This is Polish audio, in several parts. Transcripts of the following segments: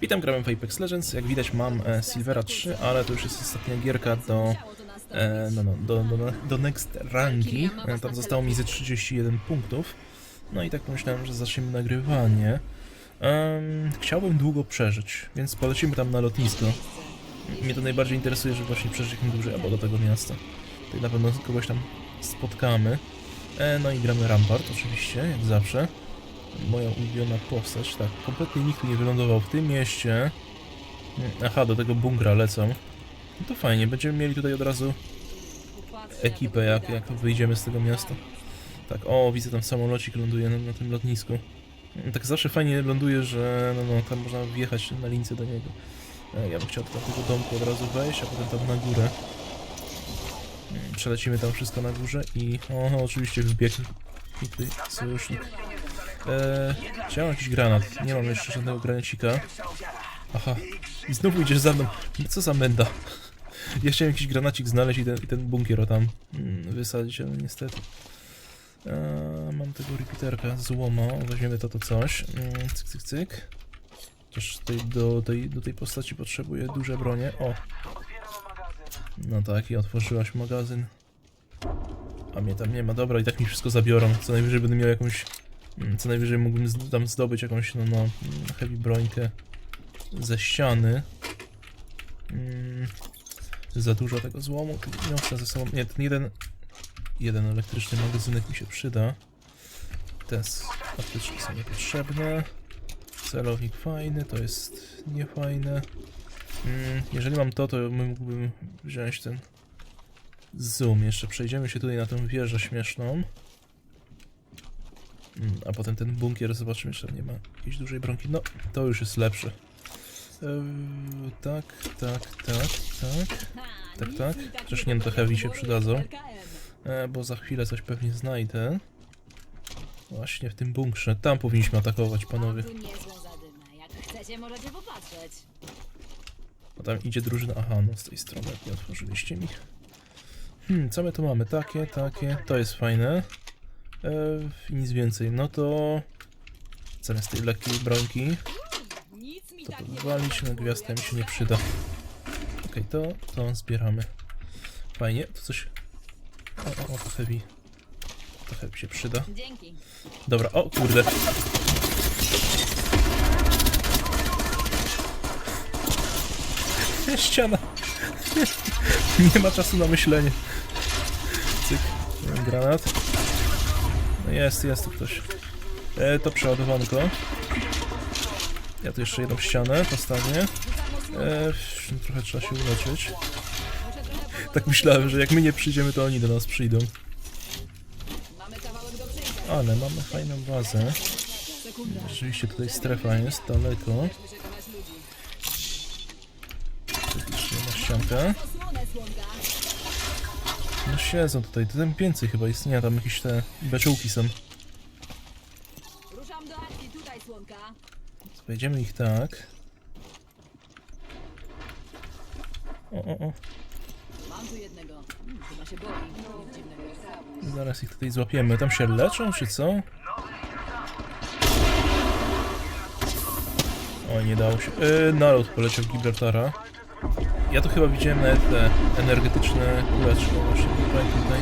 Witam, grałem w Apex Legends. Jak widać mam e, Silvera 3, ale to już jest ostatnia gierka do, e, no, no, do, do, do next rangi. E, tam zostało mi ze 31 punktów. No i tak pomyślałem, że zaczniemy nagrywanie. Chciałbym długo przeżyć, więc polecimy tam na lotnisko. Mnie to najbardziej interesuje, żeby właśnie przeżyć jak najdłużej albo do tego miasta. Tutaj na pewno kogoś tam spotkamy. E, no i gramy Rampart oczywiście, jak zawsze. Moja ulubiona postać, tak. Kompletnie nikt nie wylądował w tym mieście. Mm, Aha, do tego bunkra lecą. No to fajnie, będziemy mieli tutaj od razu ekipę, jak, jak wyjdziemy z tego miasta. Tak, o, widzę tam samolocik ląduje na, na tym lotnisku. Mm, Tak zawsze fajnie ląduje, że no, no, tam można wjechać na lince do niego. E, Ja bym chciał do tego domku od razu wejść, a potem tam na górę. Mm, Przelecimy tam wszystko na górze i... O, no, oczywiście wbiegł tutaj sojusznik. Eee, chciałem jakiś granat. Nie mam jeszcze żadnego granacika. Aha. I znowu idziesz za mną. Co za menda. Ja chciałem jakiś granacik znaleźć i ten, i ten bunkier o tam mm, wysadzić, ale niestety. Eee, mam tego repeaterka złoma. Weźmiemy to to coś. Mm, cyk, cyk, cyk. Też do, tej, do tej postaci potrzebuję duże bronie. O! No tak, i otworzyłaś magazyn. A mnie tam nie ma. Dobra, i tak mi wszystko zabiorą. Co najwyżej będę miał jakąś Co najwyżej mógłbym tam zdobyć jakąś, no, no, mm, heavy brońkę ze ściany. Mm, za dużo tego złomu. Niosę ze sobą. Nie, ten jeden, jeden elektryczny magazynek mi się przyda. Te apteczki są niepotrzebne. Celownik fajny, to jest niefajne. Mm, jeżeli mam to, to mógłbym wziąć ten zoom. Jeszcze przejdziemy się tutaj na tę wieżę śmieszną. Mm, A potem ten bunkier, zobaczymy, czy tam nie ma jakiejś dużej bronki. No, to już jest lepsze. Eee, tak, tak, tak, tak. Tak, tak. Chociaż nie, no to heavy się przydadzą. E, bo za chwilę coś pewnie znajdę. Właśnie w tym bunkrze. Tam powinniśmy atakować, panowie. A tam idzie drużyna. Aha, no z tej strony nie otworzyliście mi. Hmm, co my tu mamy? Takie, takie. To jest fajne. E, i nic więcej. No to... Zamiast tej lekkiej brońki, to na gwiazdkę mi się nie przyda. Okej, to, to zbieramy. Fajnie, to coś... O, o, o, to heavy. To heavy się przyda. Dobra, o kurde. Ściana. Nie ma czasu na myślenie. Cyk. Granat. No jest, jest tu ktoś. E, to przeładowanko. Ja tu jeszcze jedną ścianę postawię. E, trochę trzeba się uleczyć. Tak myślałem, że jak my nie przyjdziemy, to oni do nas przyjdą. Ale mamy fajną bazę. Rzeczywiście tutaj strefa jest daleko. Jeszcze jedna ścianka. No siedzą tutaj, to tam więcej chyba jest. Nie, tam jakieś te beczułki są. Ruszam do akcji. Tutaj, słonka. Wejdziemy ich tak. O, o, o. Mam tu jednego. Hmm, chyba się boi. Nic dziwnego. Zaraz ich tutaj złapiemy. Tam się leczą, czy co? O, nie dało się. Yy, naród poleciał Gibraltara. Ja tu chyba widziałem nawet te energetyczne kuleczki właśnie tutaj, tutaj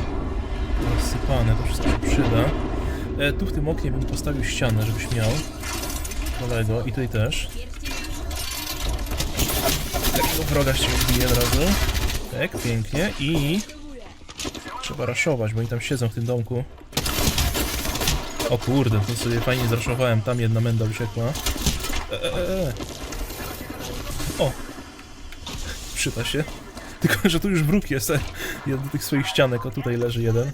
rozsypane, to wszystko się przyda. E, tu w tym oknie bym postawił ścianę, żebyś miał kolego i tutaj też. Takiego wroga się odbije od razu. Tak, pięknie i trzeba raszować, bo oni tam siedzą w tym domku. O kurde, to sobie fajnie zraszowałem, tam jedna menda uciekła. E, e, e, e. O! Przyda się. Tylko, że tu już wróg jest. Jeden do tych swoich ścianek, o tutaj leży jeden.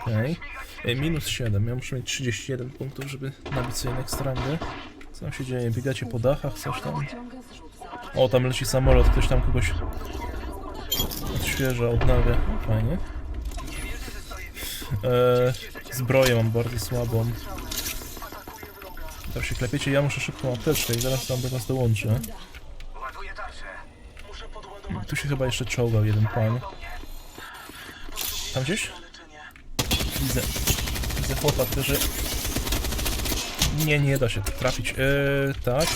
Okej. E, Minus 7. Ja muszę mieć 31 punktów, żeby nabić sobie next rangę. Co tam się dzieje? Biegacie po dachach, coś tam? O, tam leci samolot, ktoś tam kogoś odświeża, odnawia. Fajnie. E, zbroję mam bardzo słabą. Tam się klepiecie, ja muszę szybką apteczkę i zaraz tam do was dołączę. Tu się chyba jeszcze czołgał jeden pan. Tam gdzieś? Widzę. Widzę chłopa, który Nie, nie da się trafić. Eee, tak.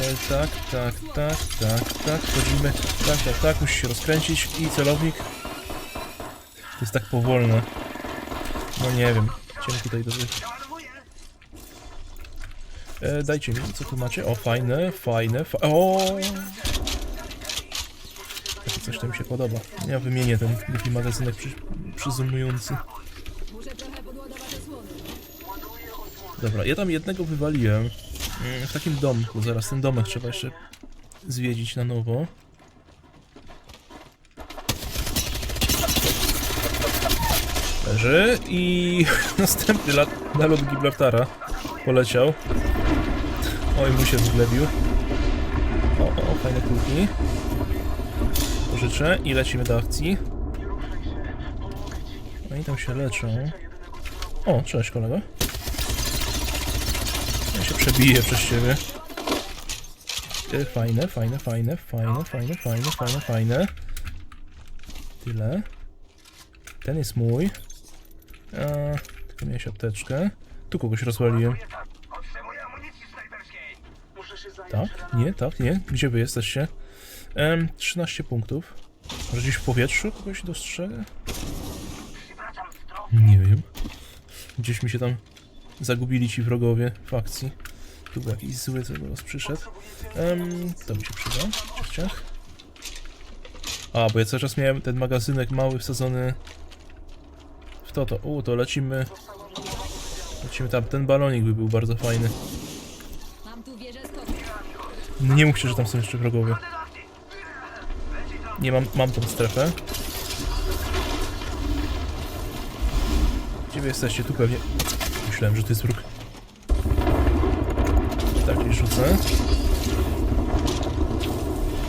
Eee, tak, tak, tak, tak, tak. Wchodzimy. Tak, tak, tak. Musi się rozkręcić. I celownik. To jest tak powolne. No nie wiem. Cienki tutaj do e, Dajcie mi, co tu macie? O, fajne, fajne, fa O! Coś to mi się podoba. Ja wymienię ten głupi magazynek przy, przyzumujący. Dobra, ja tam jednego wywaliłem mm, w takim domku. Zaraz ten domek trzeba jeszcze zwiedzić na nowo. Leży i następny lat, nalot Gibraltara poleciał. Oj, mu się wglebił. O, o, fajne kulki. Pożyczę i lecimy do akcji. No i tam się leczą. O, cześć kolego. Ja się przebiję przez ciebie. E, Fajne, fajne, fajne, fajne, fajne, fajne, fajne, fajne. Tyle. Ten jest mój. Eee, tylko miałeś apteczkę. Tu kogoś rozwaliłem. Tak? Nie, tak, nie. Gdzie wy jesteście? Em, 13 punktów. Może gdzieś w powietrzu kogoś dostrzegę? W. Nie wiem. Gdzieś mi się tam zagubili ci wrogowie w akcji. Tu był jakiś zły, co do nas przyszedł. Em, to mi się przyda. Ciach, ciach. A, bo ja cały czas miałem ten magazynek mały wsadzony w to, to. U, to lecimy. Lecimy tam. Ten balonik by był bardzo fajny. Nie mówcie, że tam są jeszcze wrogowie. Nie, mam, mam tą strefę. Gdzie wy jesteście? Tu pewnie. Myślałem, że to jest wróg. Tak, i rzucę.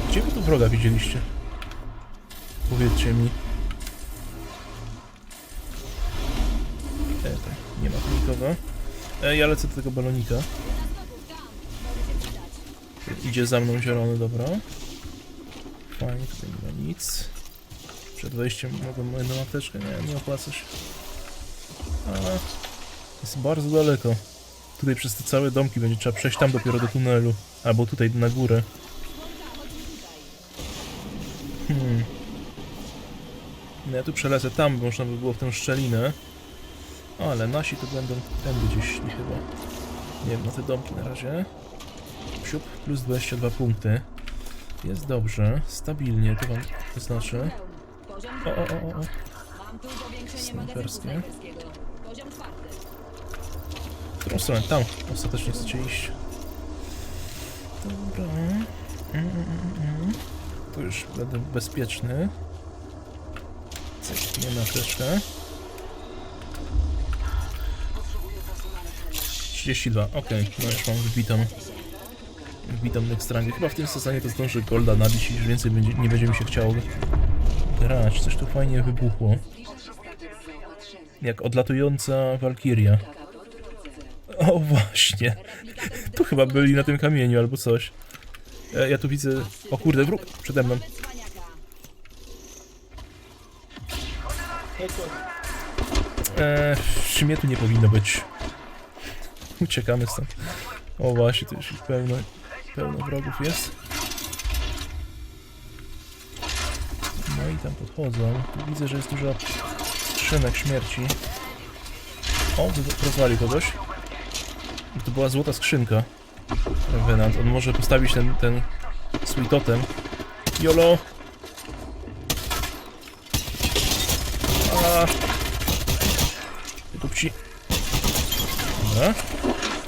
Gdzie wy tu wroga widzieliście? Powiedzcie mi. E, tak, nie ma tu nikogo. E, ja lecę do tego balonika. Idzie za mną zielony, dobra. Fajnie, tutaj nie ma nic. Przed wejściem mogę jedną apteczkę? Nie, nie opłaca się. A, jest bardzo daleko. Tutaj przez te całe domki będzie trzeba przejść tam dopiero do tunelu. Albo tutaj na górę. Hmm. No ja tu przelecę tam, bo można by było w tę szczelinę. Ale nasi to będą tędy gdzieś szli chyba. Nie wiem, na te domki na razie. Siup, plus 22 punkty. Jest dobrze, stabilnie, to wam oznaczę. Poziom O, o, o, o, Snajperskie. W którą stronę? Tam ostatecznie chcecie iść. Dobra. Mm, mm, mm. Tu już będę bezpieczny. Cyk, nie na apteczkę. 32, okej, no już mam wbitą wbitą next rangę. Chyba w tym sezonie to zdąży golda nabić i już więcej będzie, nie będzie mi się chciało grać. Coś tu fajnie wybuchło. Jak odlatująca walkiria. O właśnie. Tu chyba byli na tym kamieniu albo coś. E, ja tu widzę... O kurde, wróg przede mną. Eee, czy tu nie powinno być? Uciekamy stąd. O właśnie, tu już ich pełno, wrogów jest. No i tam podchodzą. Tu widzę, że jest dużo skrzynek śmierci. O, tu rozwalił kogoś. To była złota skrzynka. Revenant. On może postawić ten, ten swój totem. Jolo! A, Dupci. Dobra.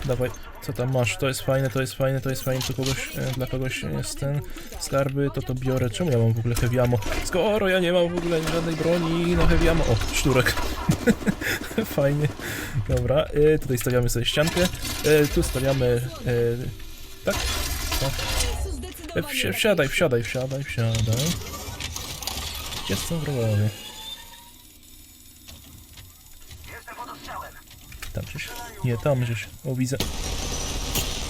Dawaj, co tam masz? To jest fajne, to jest fajne, to jest fajne. To kogoś, e, dla kogoś jest ten skarby, to to biorę. Czemu ja mam w ogóle heavy ammo? Skoro ja nie mam w ogóle żadnej broni na heavy ammo. O, szturek. Fajnie. Dobra, e, tutaj stawiamy sobie ściankę. E, tu stawiamy... E, tak? tak. E, wsi wsiadaj, wsiadaj, wsiadaj, wsiadaj. Gdzie są wrogowie? Jestem pod ostrzałem. Tam gdzieś. Nie, tam gdzieś. O, widzę.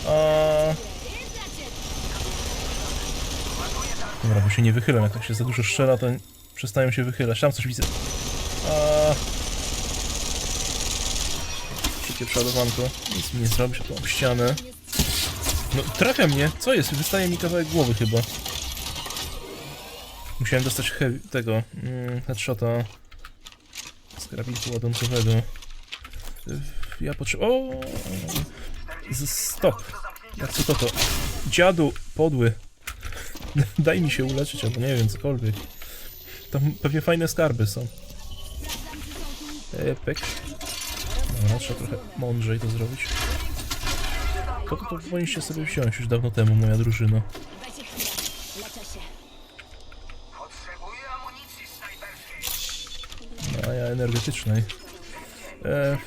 A... Dobra, bo się nie wychylam. Jak tak się za dużo strzela, to przestają się wychylać. Tam coś widzę. A... szybkie przeładowanko. Nic mi nie zrobisz, tą ścianę. No, trafia mnie. Co jest? Wystaje mi kawałek głowy chyba. Musiałem dostać heavy, tego, mm, headshota z karabinku ładunkowego. Ja potrzebuję... O! Stop! Jak co to to? Dziadu, podły. Daj mi się uleczyć, albo nie wiem, cokolwiek. Tam pewnie fajne skarby są. E, pyk. Dobra, trzeba trochę mądrzej to zrobić. To, to, to powinniście sobie wziąć już dawno temu, moja. No, a ja energetycznej. E.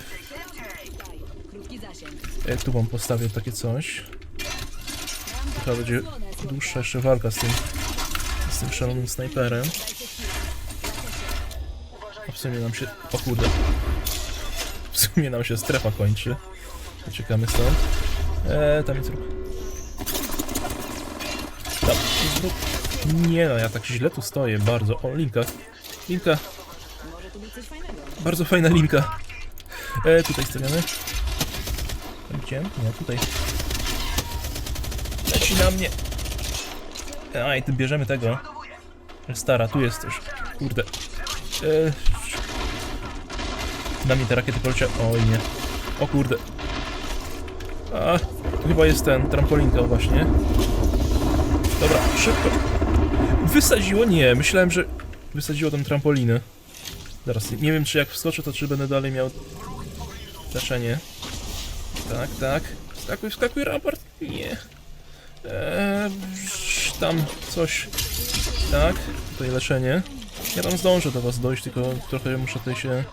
e, tu wam postawię takie coś. Chyba będzie dłuższa jeszcze walka z tym, z tym szalonym snajperem. A w sumie nam się... O kurde. W sumie nam się strefa kończy. Uciekamy stąd. Eee, tam jest ruch. Tam. Nie no, ja tak źle tu stoję, bardzo. O, linka. Linka. Bardzo fajna linka. E, tutaj stawiamy. Gdzie? Nie, tutaj. Leci na mnie. Aj, ty bierzemy tego. Stara, tu jest też. Kurde. E, na mnie te rakiety poleciały. Oj nie. O kurde. A, tu chyba jest ten, trampolinka właśnie. Dobra, szybko. Wysadziło? Nie, myślałem, że wysadziło tą trampolinę. Zaraz, nie wiem czy jak wskoczę, to czy będę dalej miał leczenie. Tak, tak. Skakuj, skakuj, raport. Nie. Eee, tam coś. Tak, tutaj leczenie. Ja tam zdążę do was dojść, tylko trochę muszę tutaj się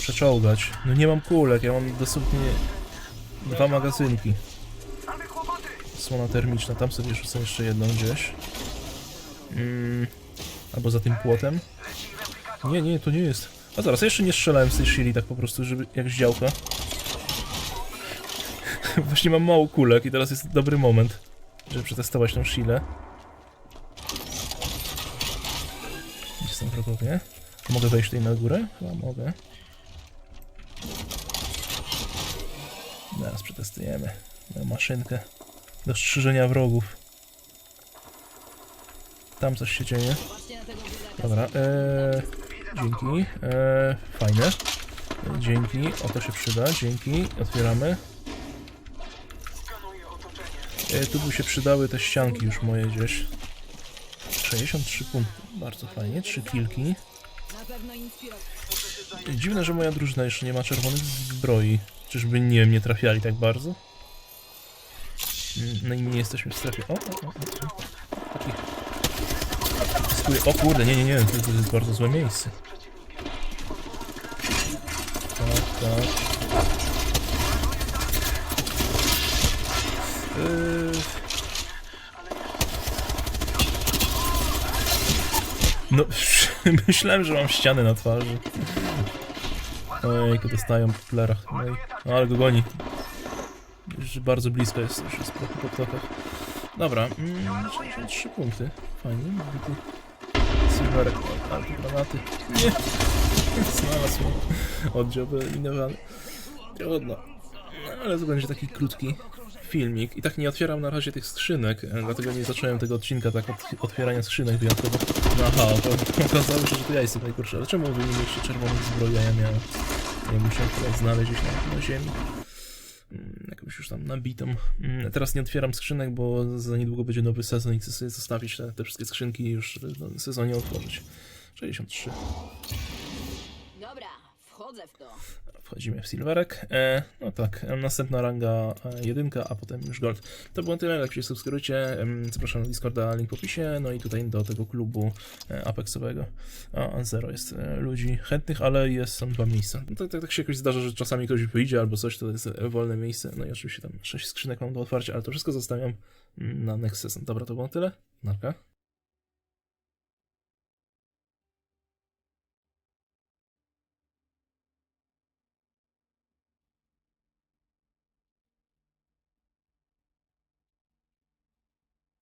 przeczołgać. No nie mam kulek, ja mam dosłownie dwa magazynki. Słona termiczna, tam sobie rzucę jeszcze jedną gdzieś. Mm, albo za tym płotem. Nie, nie, to nie jest. A zaraz, jeszcze nie strzelałem z tej shili tak po prostu, żeby jak z działka. Właśnie mam mało kulek i teraz jest dobry moment, żeby przetestować tą shilę. Gdzie są wrogowie? Mogę wejść tutaj na górę? Chyba mogę. Zaraz przetestujemy. Moją maszynkę do strzyżenia wrogów. Tam coś się dzieje. Na. Dobra, eee, dzięki. Eee, fajne. E, Dzięki, o to się przyda, dzięki. Otwieramy. E, tu by się przydały te ścianki już moje gdzieś. 63 punkty, bardzo fajnie, 3 kilki. Dziwne, że moja drużyna jeszcze nie ma czerwonych zbroi. Czyżby nie wiem, nie trafiali tak bardzo? Mm, No i nie jesteśmy w strefie. O, o, o, o. Taki... Skóry- O kurde, nie, nie, nie, to jest bardzo złe miejsce. Tak, tak. No, myślałem, że mam ściany na twarzy. Ojejku, dostają po plerach. No, no ale go goni. Już bardzo blisko jest, już jest po, po ptokach. Dobra, mm, 63 punkty. Fajnie, tu silverek, ale tu granaty. Nie! Znalazł. Oddział wyeliminowany. Trudno. No, ale to będzie taki krótki filmik. I tak nie otwieram na razie tych skrzynek, e, dlatego nie zacząłem tego odcinka tak od otwierania skrzynek wyjątkowo. No Aha, to okazało się, że to ja jestem najgorszy. Ale czemu wy nie czerwonych zbroi, ja miałem? Ja muszę akurat znaleźć gdzieś na, na ziemi. Mm, Jakąś już tam nabitą. Mm, Teraz nie otwieram skrzynek, bo za niedługo będzie nowy sezon i chcę sobie zostawić te, te wszystkie skrzynki i już w sezonie otworzyć. 63. Wchodzę w to. Wchodzimy w Silverek. E, no tak, e, następna ranga e, jedynka, a potem już Gold. To było tyle, jak się subskrybujcie. em, Zapraszam na Discorda, link w opisie, no i tutaj do tego klubu e, Apexowego. A, zero jest e, ludzi chętnych, ale jest, są dwa miejsca. No to, tak, tak się jakoś zdarza, że czasami ktoś wyjdzie albo coś, to jest e, wolne miejsce. No i oczywiście tam sześć skrzynek mam do otwarcia, ale to wszystko zostawiam mm, na next season. Dobra, to było tyle. Narka.